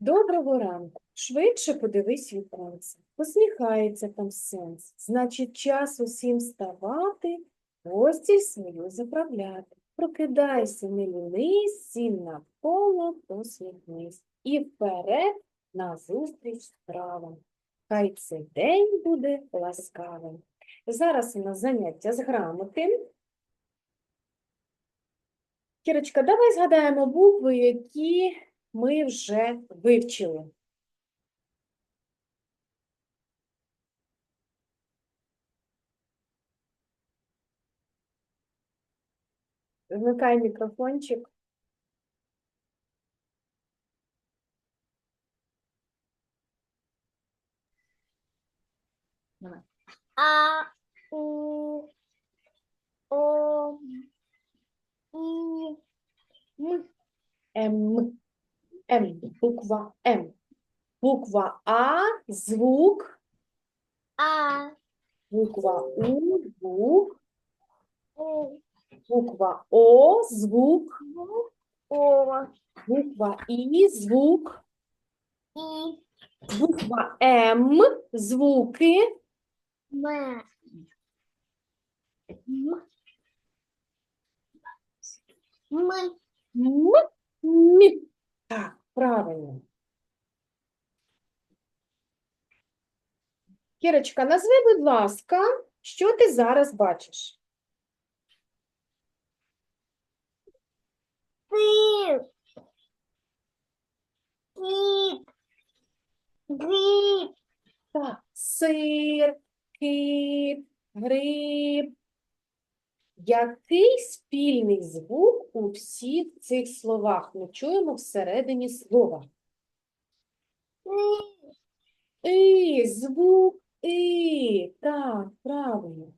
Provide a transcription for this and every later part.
Доброго ранку. Швидше подивись віконце. Посміхається там сенс. Значить, час усім вставати, постіль свою заправляти. Прокидайся, не лінись, сім навколо посміхнись. І вперед назустріч справам. Хай цей день буде ласкавим. Зараз у нас заняття з грамоти. Кірочка, давай згадаємо букви, які ми вже вивчили. Вмикай мікрофончик. А, У, О, І, М. М. М. Буква М. Буква А, звук, А, буква У, звук, У, буква О, звук, О, буква І, звук, І, буква М, звуки, М. М. М. М, М. Так, правильно. Кірочка, назви, будь ласка, що ти зараз бачиш? Ти. Кіт. Гриб. Так, сир, кит, гриб. Який спільний звук у всіх цих словах ми чуємо всередині слова? І, звук і. Так, правильно.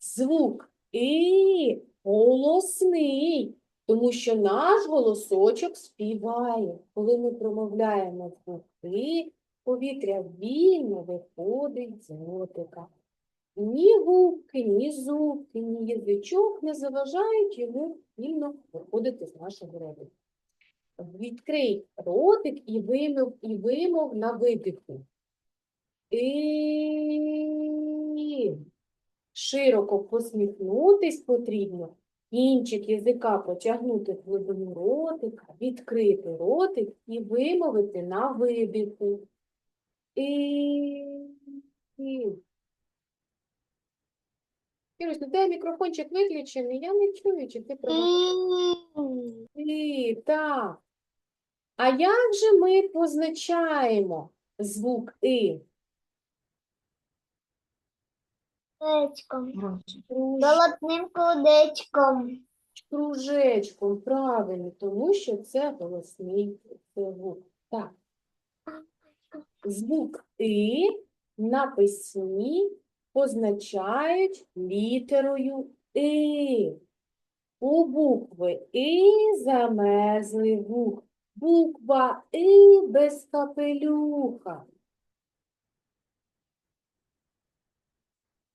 Звук і голосний, тому що наш голосочок співає. Коли ми промовляємо звук і, повітря вільно виходить з ротика. Ні губки, ні зубки, ні язичок не заважають йому вільно виходити з нашого ротика. Відкрий ротик і вимов, і вимов на видиху. І широко посміхнутись потрібно, кінчик язика потягнути в глибину ротика, відкрити ротик і вимовити на видиху. І... І... Кірусь, ну тебе мікрофончик виключений, я не чую, чи ти промовляєш. І. Так. А як же ми позначаємо звук І? Колечком. Круж- Золотним. Кружечком, правильно, тому що це голосний звук. Так. Звук І на письмі позначають літерою І. У букви І замерзлий вух. Буква І без капелюха.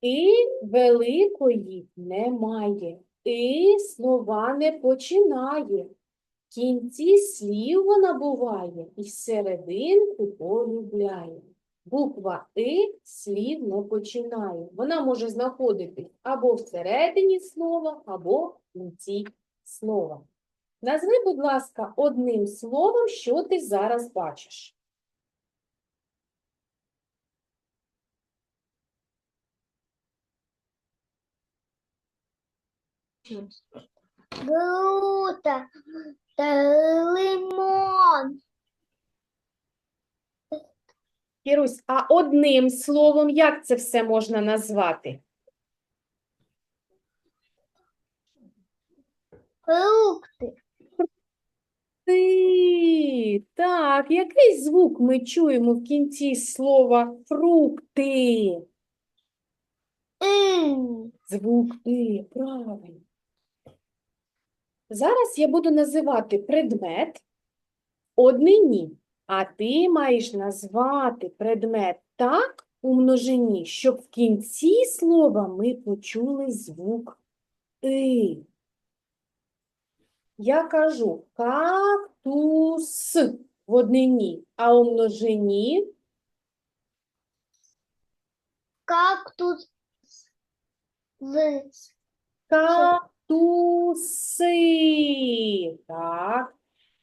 І великої немає. І слова не починає. В кінці слів вона буває і серединку полюбляє. Буква И слів не починає. Вона може знаходитись або всередині слова, або в кінці слова. Назви, будь ласка, одним словом, що ти зараз бачиш. Грута. Та лимон. Кірусь, а одним словом, як це все можна назвати? Фрукти. Ти, так, який звук ми чуємо в кінці слова фрукти? І. Звук И, правильно. Зараз я буду називати предмет однині, а ти маєш назвати предмет так у множині, щоб в кінці слова ми почули звук И. Я кажу кактус. в однині, а у множині Кактус. Кактуси. Так.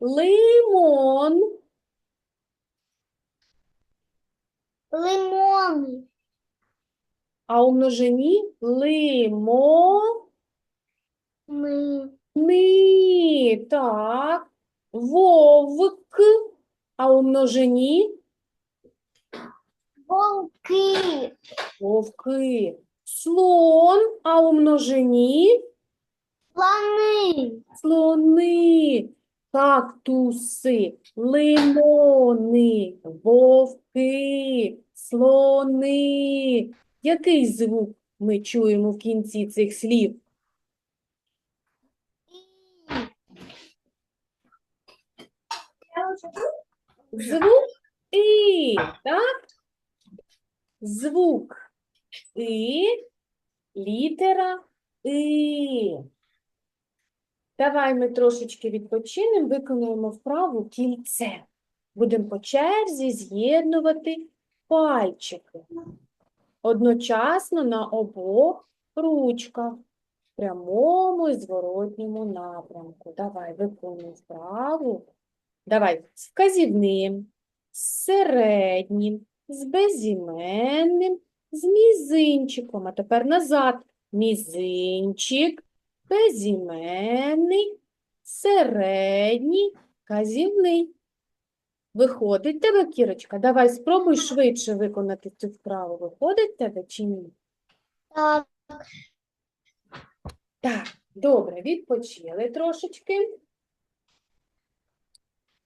Лимон. Лимони. А у множині лимони. Ми. Так. Вовк. А у множині Волки. вовки. Слон. А у множині Слони. слони. Кактуси, лимони, Який звук ми чуємо в кінці цих слів? Звук І, так? Звук І, літера І. Давай ми трошечки відпочинемо, виконуємо вправу кільце. Будемо по черзі з'єднувати пальчики. Одночасно на обох ручках, в прямому і зворотньому напрямку. Давай виконуємо вправу. Давай з вказівним, з середнім, з безіменним, з мізинчиком. А тепер назад. Мізинчик, безіменний, середній, казівний. Виходить тебе, Кірочка? Давай спробуй швидше виконати цю вправу. Виходить тебе чи ні? Так. Так, добре, відпочили трошечки.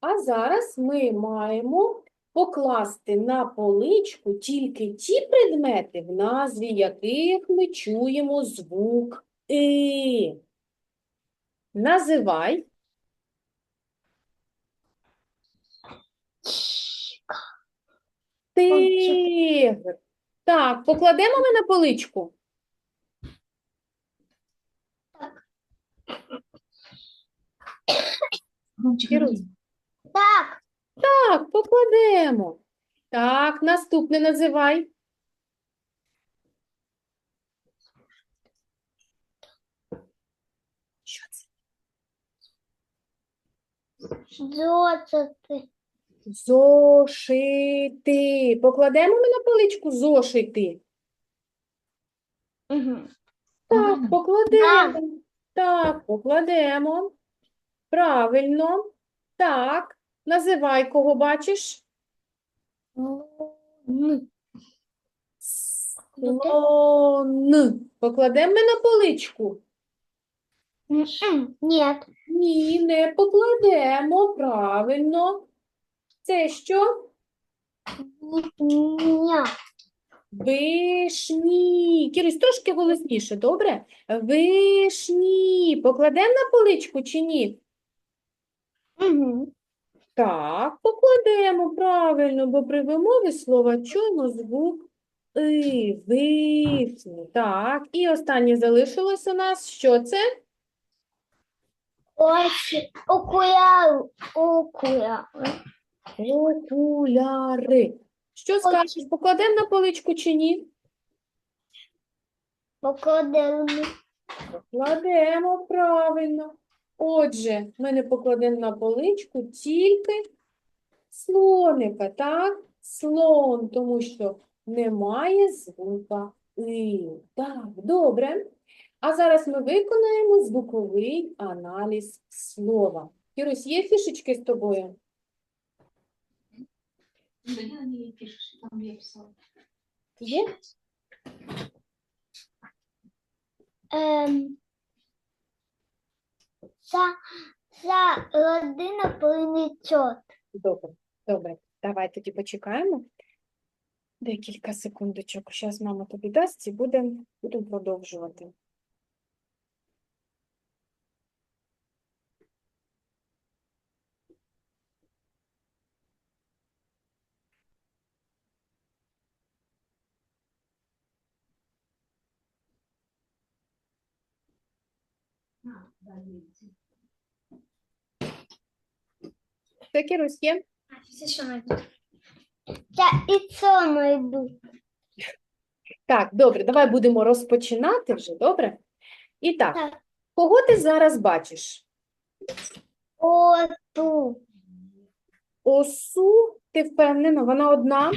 А зараз ми маємо покласти на поличку тільки ті предмети, в назві яких ми чуємо звук «и». Називай. Тигр. Так, покладемо ми на поличку. Так. Так, покладемо. Так, наступне називай. Що це? Доцати. Зошити. Покладемо ми на поличку зошити. Угу. Так, покладемо. Так, покладемо. Правильно. Так, називай, кого бачиш. Слон. Покладемо ми на поличку. Нет. Ні, не покладемо. Правильно. Це що? Ня. Вишні. Кірусь, трошки голосніше, добре? Вишні. Покладемо на поличку чи ні? Угу. Так, покладемо правильно, бо при вимові слова чуємо звук «и», вишні. Так, і останнє залишилось у нас. Що це? Очі. Окуляри. Окуляри. Окуляри. Що скажеш, покладемо на поличку чи ні? Покладемо. Покладемо правильно. Отже, ми не покладемо на поличку тільки слоника, так? Слон, тому що немає звука «и». Так, добре. А зараз ми виконаємо звуковий аналіз слова. Кірусь, є фішечки з тобою? Я на ней пишешь, там я писала. Є? Ем. Ця, ця родина принесет. Добре, добре. Давай тоді почекаємо. Декілька секундочок. Зараз мама тобі дасть і будемо будем продовжувати. Кірусь, є? Все що. Я і це знайду. Так, добре, давай будемо розпочинати вже, добре? І так, Так. кого ти зараз бачиш? Оту. Осу, ти впевнена, вона одна?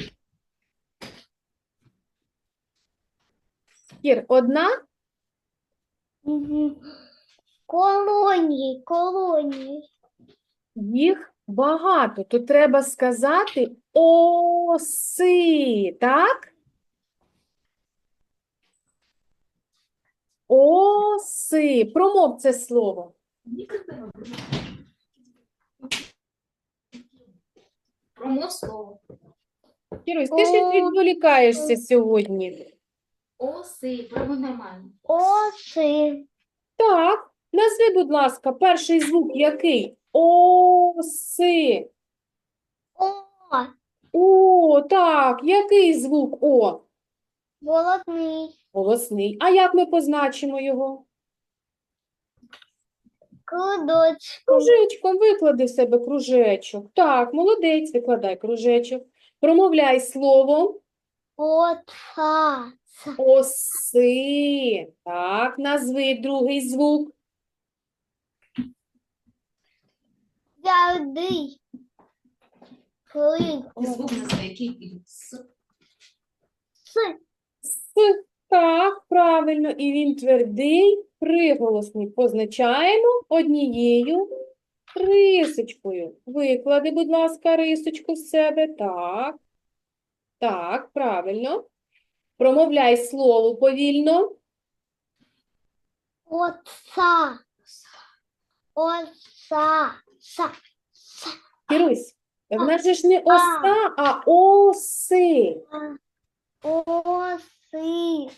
Кір, одна? Мгм. Колонії, колонії. Їх багато. То треба сказати оси, так? Оси. Промов це слово. Промов слово. Кірусь, ти О. відволікаєшся сьогодні. Оси, промов нормально. Оси. Так, назви, будь ласка, перший звук який? Оси. О. О, так, який звук О? Володний. Голосний. А як ми позначимо його? Кудочку. Кружечком виклади в себе кружечок. Так, молодець, викладай кружечок. Промовляй слово Оца. оси. Так, назви другий звук. Клик. І звук називає, який піде. С. С. С. Так, правильно. І він твердий, приголосний. Позначаємо однією рисочкою. Виклади, будь ласка, рисочку в себе. Так. Так, правильно. Промовляй слово повільно. Оца. Оса. Са. Са. В нас же ж не оса, а оси. Оси.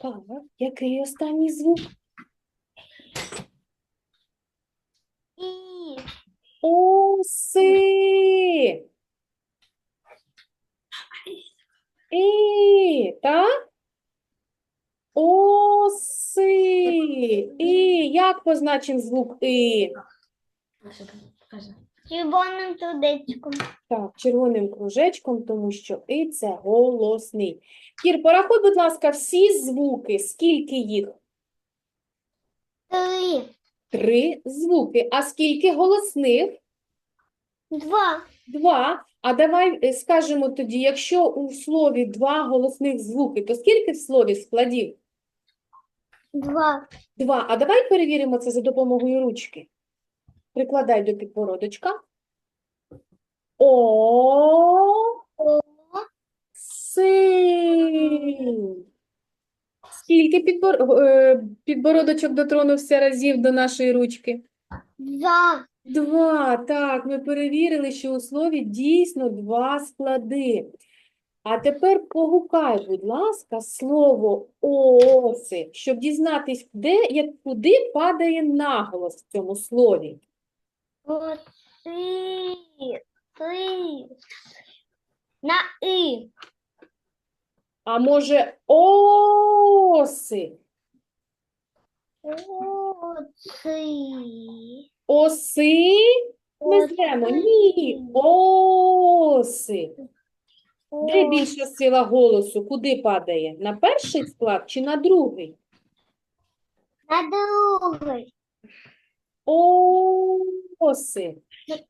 Так, який останній звук? І. Оси. І, так? Оси. І. Як позначимо звук І? Червоним тудечком. Так, червоним кружечком, тому що І це голосний. Кір, порахуй, будь ласка, всі звуки. Скільки їх? Три. Три звуки. А скільки голосних? Два. Два. А давай е, скажемо тоді, якщо у слові два голосних звуки, то скільки в слові складів? Два. Два. А давай перевіримо це за допомогою ручки. Прикладай до підбородочка. О, О. си. Скільки підбор... е, підбородочок дотронувся разів до нашої ручки? Два. Два, так, ми перевірили, що у слові дійсно два склади. А тепер погукай, будь ласка, слово оси, щоб дізнатись, де, як, куди падає наголос в цьому слові. На і. А може оси? Оси. Оси? Не звемо. Ні, оси. Де більша сила голосу? Куди падає? На перший склад чи на другий? На другий. Оси.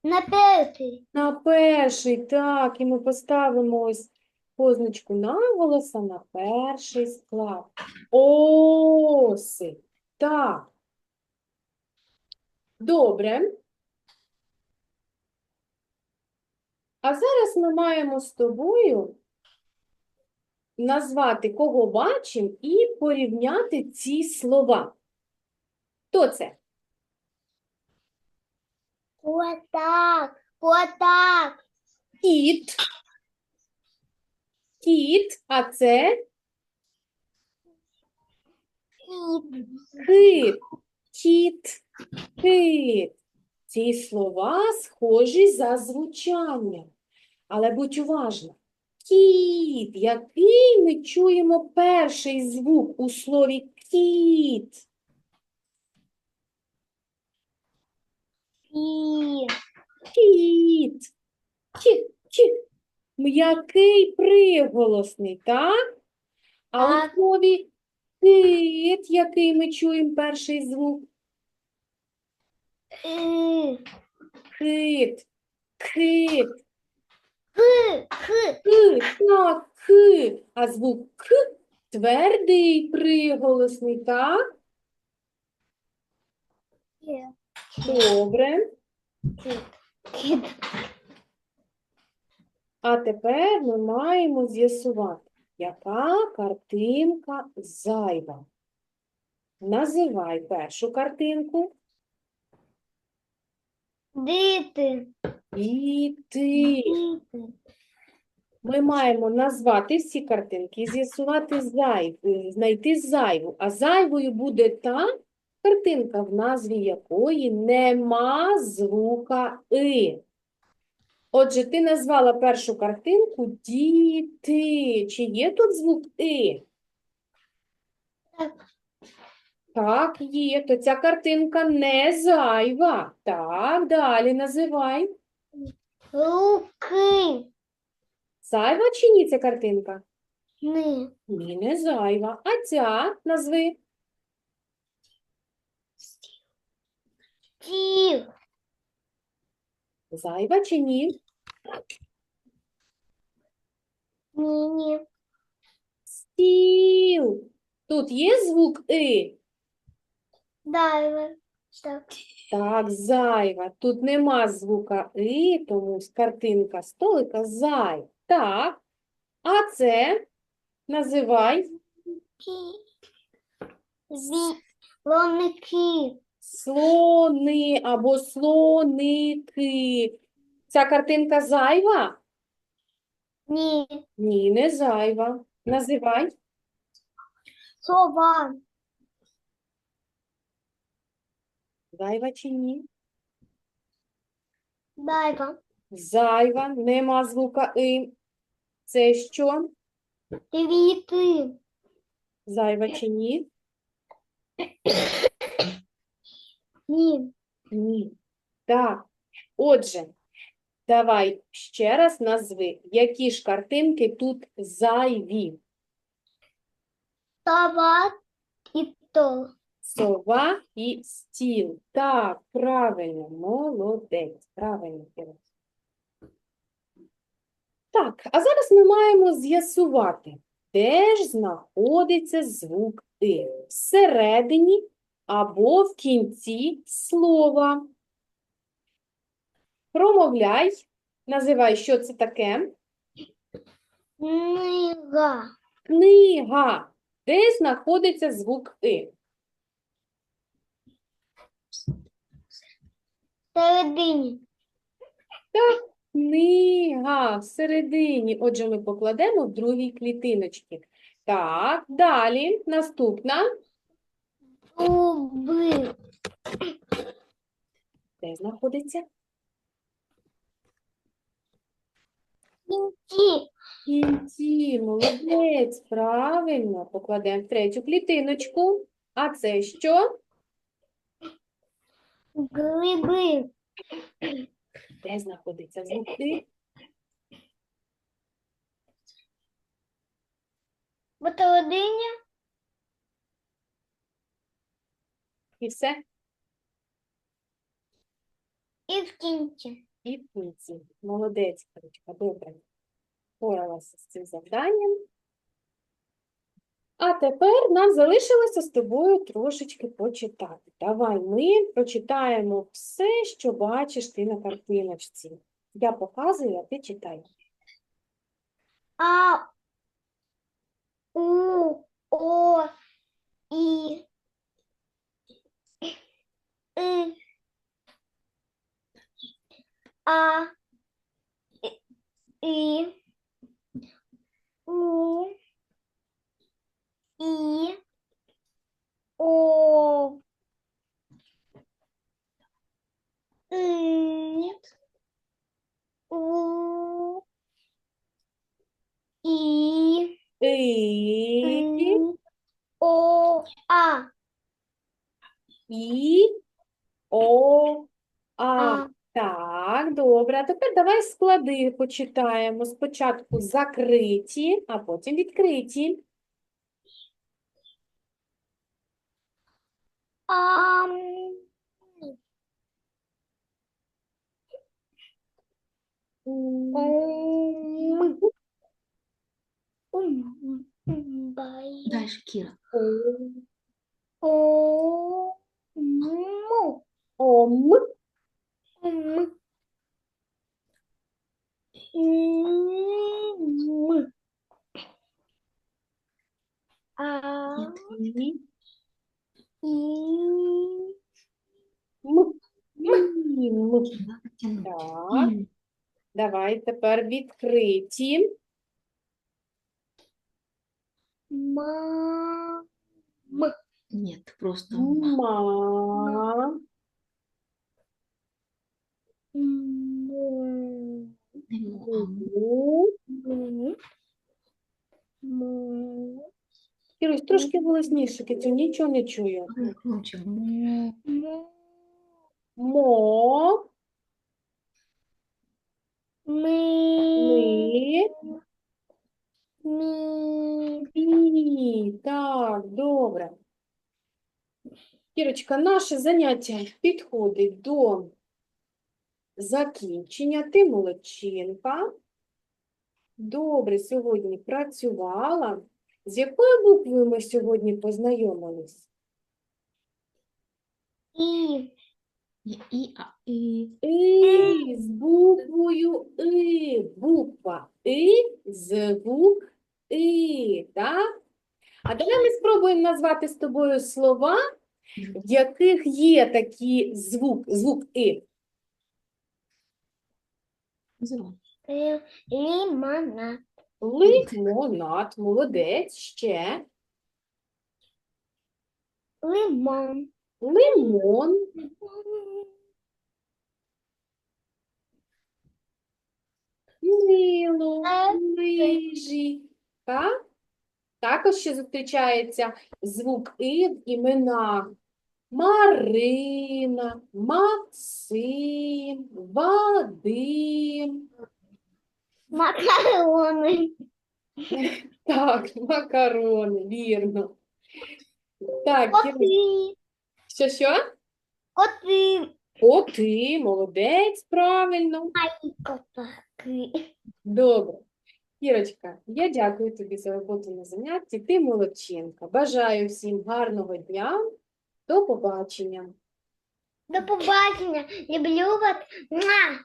На перший. На перший, так, і ми поставимо ось позначку наголоса на перший склад. Оси. Так. Добре. А зараз ми маємо з тобою назвати, кого бачимо, і порівняти ці слова. Хто це? Отак. Отак. Кіт. Кіт, а це кит. Кіт, кит. Ці слова схожі за звучанням. Але будь уважна. Кіт, який ми чуємо перший звук у слові кіт. Кіт. Кіт, кіт. М'який приголосний, так? А у слові кит, який ми чуємо перший звук? Кит, кит, так. А звук к твердий приголосний, так? Е. Добре. А тепер ми маємо з'ясувати, яка картинка зайва. Називай першу картинку. Діти. Діти. Ми маємо назвати всі картинки і з'ясувати зайв, е, знайти зайву. А зайвою буде та картинка, в назві якої нема звука и. Отже, ти назвала першу картинку діти. Чи є тут звук и? Так. Так, є. То ця картинка не зайва. Так, далі називай. Руки. Зайва чи ні ця картинка? Ни. Ні, не зайва. А ця назви. Стіл. Зайва чи ні? Ні-ні. Стіл. Тут є звук и? Дайвер. Так. Так, зайва. Тут нема звука и, тому картинка столика зай. Так. А це називай Зі. Лоники. Слони або слоники. Ця картинка зайва? Ні. Ні, не зайва. Називай. Сова. Зайва чи ні? Дайва. Зайва, нема звука и. Це що? Квіти. Зайва чи ні? Ні. Ні. Так. Отже, давай ще раз назви, які ж картинки тут зайві. Сова і то. Сова і стіл. Так, правильно, молодець. Правильно, Кіра. Так, а зараз ми маємо з'ясувати, де ж знаходиться звук «и» – всередині або в кінці слова. Промовляй, називай, що це таке. Книга. Книга. Де знаходиться звук «и»? Середині. Книга всередині. Отже, ми покладемо в другій клітиночці. Так, далі. Наступна. Зуби. Де знаходиться? Кінці. В кінці. Молодець. Правильно. Покладемо в третю клітиночку. А це що? Гриби. Де знаходиться звук «и»? І все. І в кінці. І в кінці. Молодець, Карочка, добре. Впоралася з цим завданням. А тепер нам залишилося з тобою трошечки почитати. Давай ми прочитаємо все, що бачиш ти на картиночці. Я показую, а ти читай. А. У. О. І. И. А. И. И. У. І. О. І. У. І. І, І. О. А. і, о, а. А. Так, Добре, а тепер давай склади почитаємо. Спочатку закриті, а потім відкриті. М, Ом. Дальше, Кира. о, О. Ом, М. М. А. Нет, і, И. м, ім. надо тянуть. Так, М. давай тепер відкриті. Ма. М. Нет, просто ма. Кірусь, трошки голосніше, Китю, нічого не чую. Мо. Ми. ми, Мі. Ні, так, добре. Кірочка, наше заняття підходить до закінчення. Ти молодчинка. Добре сьогодні працювала. З якою буквою ми сьогодні познайомились? І. І, а і. І з буквою И. Буква И, звук И, так? А давай ми спробуємо назвати з тобою слова, в яких є такий звук, звук И. Називай. Лі- Лімонад. Лимонад, молодець, ще. Лимон. Лимон, мило, лижі. Так? Також ще зустрічається звук И в іменах Марина, Максим, Вадим. Макарони. Так, макарони, вірно. Так, Коти. що, що? Коти. Коти, молодець, правильно. Добре. Кірочка, я дякую тобі за роботу на занятті. Ти молодчинка. Бажаю всім гарного дня. До побачення. До побачення. Люблю вас. Муа.